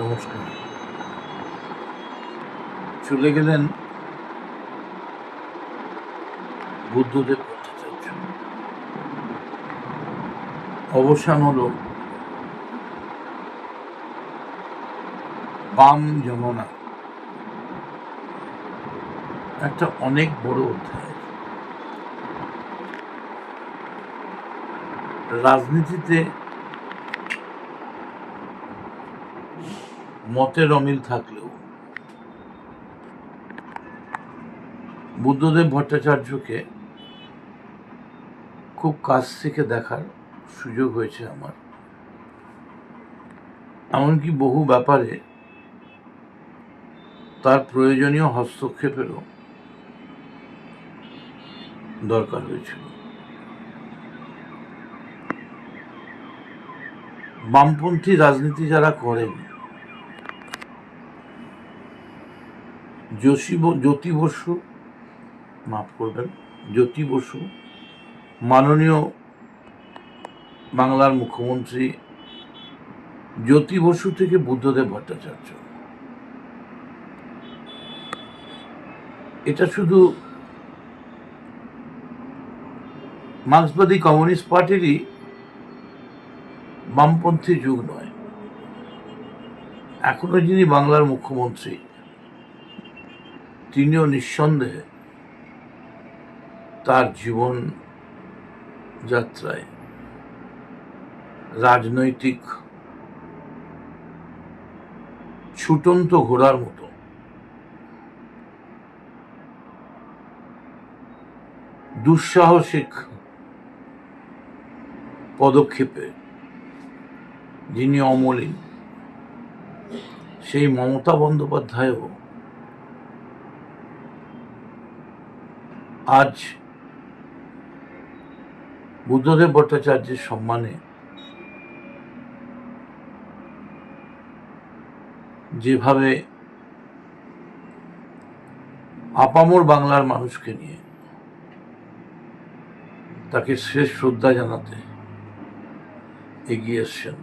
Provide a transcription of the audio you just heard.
নমস্কার। চলে গেলেন বুদ্ধদেব ভট্টাচার্য। অবসান হল বাম যমুনা। একটা অনেক বড় অধ্যায়। রাজনীতিতে মতের অমিল থাকলেও। বুদ্ধদেব ভট্টাচার্যকে খুব কাছ থেকে দেখার সুযোগ হয়েছে আমার। এমনকি বহু ব্যাপারে তার প্রয়োজনীয় হস্তক্ষেপেরও দরকার হয়েছিল। বামপন্থী রাজনীতি যারা করেন যোশী জ্যোতি বসু মাফ করবেন জ্যোতি বসু মাননীয় বাংলার মুখ্যমন্ত্রী জ্যোতি বসু থেকে বুদ্ধদেব ভট্টাচার্য। এটা শুধু মার্ক্সবাদী কমিউনিস্ট পার্টিরই বামপন্থী যুগ নয়। এখনও যিনি বাংলার মুখ্যমন্ত্রী তিনিও নিঃসন্দেহে তার জীবন যাত্রায় রাজনৈতিক ছুটন্ত ঘোড়ার মতো দুঃসাহসিক পদক্ষেপে যিনি অমলিন, সেই মমতা বন্দ্যোপাধ্যায়ও আজ বুদ্ধদেব ভট্টাচার্যের সম্মানে যেভাবে আপামর বাংলার মানুষকে নিয়ে তাকে শেষ শ্রদ্ধা জানাতে এগিয়ে এসছেন।